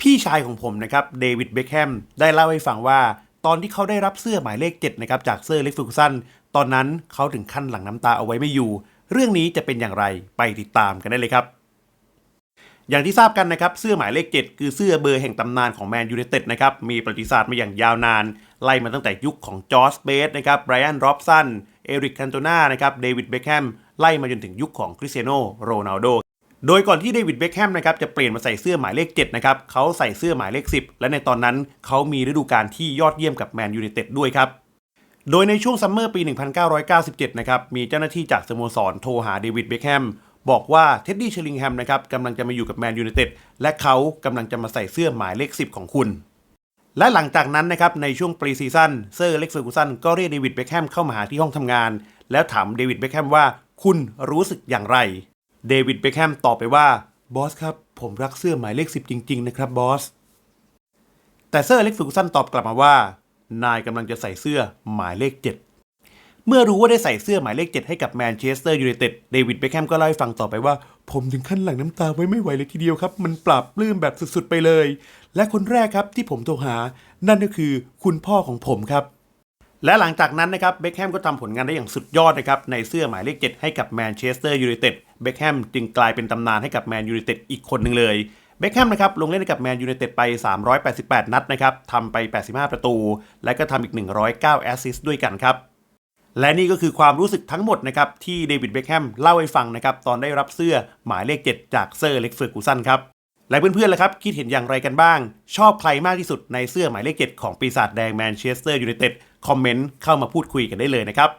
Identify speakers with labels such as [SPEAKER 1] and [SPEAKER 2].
[SPEAKER 1] พี่ชายของผมนะครับเดวิดเบคแฮมได้เล่าให้ฟังว่าตอนที่เขาได้รับเสื้อหมายเลข7นะครับจากเซอร์เล็กฟูกสันตอนนั้นเขาถึงขั้นหลั่งน้ำตาเอาไว้ไม่อยู่ เรื่องนี้จะเป็นอย่างไรไปติดตามกันได้เลยครับ อย่างที่ทราบกันนะครับเสื้อหมายเลข 7 คือเสื้อเบอร์แห่งตำนานของแมนยูไนเต็ดนะครับมีประวัติศาสตร์มาอย่างยาวนาน ไล่มาตั้งแต่ยุคของจอร์จเบสนะครับไบรอันรอบสันเอริกคันโตนานะครับเดวิดเบคแฮมไล่มาจนถึงยุคของคริสเตียโนโรนัลโด โดยก่อนที่เดวิดเบคแฮมนะครับจะเปลี่ยนมาใส่เสื้อหมายเลข7นะครับเขาใส่เสื้อหมายเลข 10 และในตอนนั้นเขามีฤดูกาลที่ยอดเยี่ยมกับแมนยูไนเต็ดด้วยครับ โดยในช่วงซัมเมอร์ปี 1997 นะครับมีเจ้าหน้าที่จากสโมสรโทรหาเดวิดเบคแฮมบอกว่าเท็ดดี้เชลิงแฮมนะครับกำลังจะมาอยู่กับแมนยูไนเต็ดและเขากำลังจะมาใส่เสื้อหมายเลข 10 ของคุณ และหลังจากนั้นนะครับในช่วงปรีซีซั่นเซอร์เล็กเฟอร์กูสันก็เรียกเดวิดเบคแฮมเข้ามาหาที่ห้องทำงาน แล้วถามเดวิดเบคแฮมว่า คุณรู้สึกอย่างไร เดวิดเบคแฮมตอบไปว่าบอสครับ ผมรักเสื้อหมายเลข 10 จริง ๆ นะครับบอส แต่เซอร์เล็กฟูกสันตอบกลับมาว่า นายกำลังจะใส่เสื้อหมายเลข 7 เมื่อรู้ว่าได้ใส่เสื้อหมายเลข 7 ให้กับแมนเชสเตอร์ยูไนเต็ดเดวิดเบคแฮมก็เล่าให้ฟังต่อไปว่า ผมถึงขั้นหลั่งน้ำตาไว้ไม่ไหวเลยทีเดียวครับ มันปราบปลื้มแบบสุดๆไปเลย และคนแรกครับที่ผมโทรหา นั่นก็คือคุณพ่อของผมครับ และหลังจากนั้นนะครับเบคแฮมก็ทำผลงานได้อย่างสุดยอดนะครับในเสื้อหมายเลข 7 ให้กับแมนเชสเตอร์ยูไนเต็ดเบคแฮมจึงกลายเป็นตำนานให้กับแมนยูไนเต็ดอีกคนหนึ่งเลยเบคแฮมนะครับลงเล่นให้กับแมนยูไนเต็ดไป 388 นัดนะครับทำไป 85 ประตู และก็ทำอีก 109 แอสซิสต์ด้วยกันครับ และนี่ก็คือความรู้สึกทั้งหมดนะครับที่เดวิดเบคแฮมเล่าให้ฟังนะครับตอนได้รับเสื้อหมายเลข 7 จากเซอร์เล็กเฟอร์กูสันครับ และเพื่อนๆล่ะครับ คิดเห็นอย่างไรกันบ้าง ชอบใครมากที่สุดในเสื้อหมายเลขเจ็ดของปีศาจแดงแมนเชสเตอร์ยูไนเต็ดคอมเมนต์เข้ามาพูดคุยกันได้เลยนะครับ